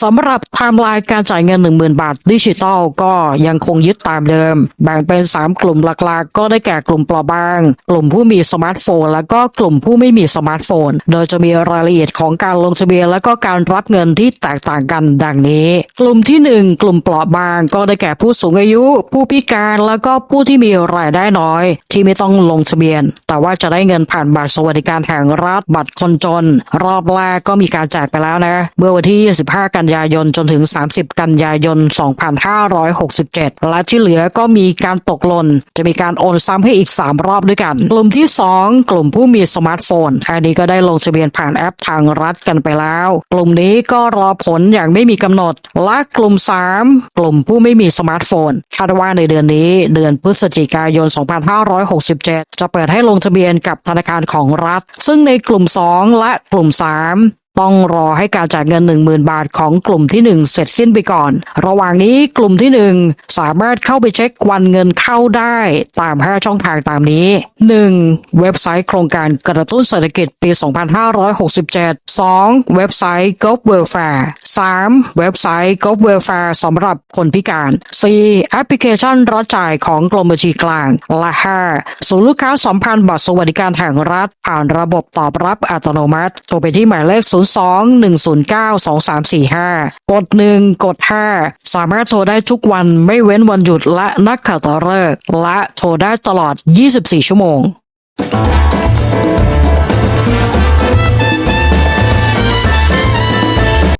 สำหรับไทม์ไลน์การจ่ายเงิน 10,000 บาทดิจิตอลก็ยังคงยึดตามเดิม แบ่งเป็น 3 กลุ่มหลักๆ ก็ได้แก่กลุ่มเปราะบาง กลุ่มผู้มีสมาร์ทโฟน และก็กลุ่มผู้ไม่มีสมาร์ทโฟน โดยจะมีรายละเอียดของการลงทะเบียนและก็การรับเงินที่แตกต่างกันดังนี้ กลุ่มที่ 1 กลุ่มเปราะบางก็ได้แก่ผู้สูงอายุ ผู้พิการแล้วก็ผู้ที่มีรายได้น้อย ที่ไม่ต้องลงทะเบียน แต่ว่าจะได้เงินผ่านบัตรสวัสดิการแห่งรัฐบัตรคนจน รอบแรกก็มีการแจกไปแล้วนะเมื่อวันที่ 25 กันันยายนจนถึง 30 กันยายน 2567 และที่เหลือก็มีการตกหล่นจะมีการโอนซ้ำให้อีก 3 รอบด้วยกัน กลุ่มที่ 2 กลุ่มผู้มีสมาร์ทโฟน อันนี้ก็ได้ลงทะเบียนผ่านแอปทางรัฐกันไปแล้ว กลุ่มนี้ก็รอผลอย่างไม่มีกำหนด และกลุ่ม 3 กลุ่มผู้ไม่มีสมาร์ทโฟน คาดว่าในเดือนนี้เดือนพฤศจิกายน 2567 จะเปิดให้ลงทะเบียนกับธนาคารของรัฐ ซึ่งในกลุ่ม 2 และกลุ่ม 3 ต้องรอให้การจ่ายเงิน 10,000 บาทของกลุ่มที่ 1 เสร็จสิ้นไปก่อน ระหว่างนี้กลุ่มที่ 1 สามารถเข้าไปเช็ควันเงินเข้าได้ตาม 5 ช่องทางตามนี้ 1. เว็บไซต์โครงการกระตุ้นเศรษฐกิจปี 2567 2. เว็บไซต์ g o v Welfare 3. เว็บไซต์ g o v Welfare สำหรับคนพิการ 4. แอปพลิเคชันรับจ่ายของกรมบัญชีกลาง และ 5. ศูนย์ลูกค้าสัมพันธ์บัตรสวัสดิการแห่งรัฐ ผ่านระบบตอบรับอัตโนมัติโทรไปที่หมายเลข 02-109-2345 กด 1 กด 5 สามารถโทรได้ทุกวันไม่เว้นวันหยุดและนักขัตฤกษ์และโทรได้ตลอด 24 ชั่วโมง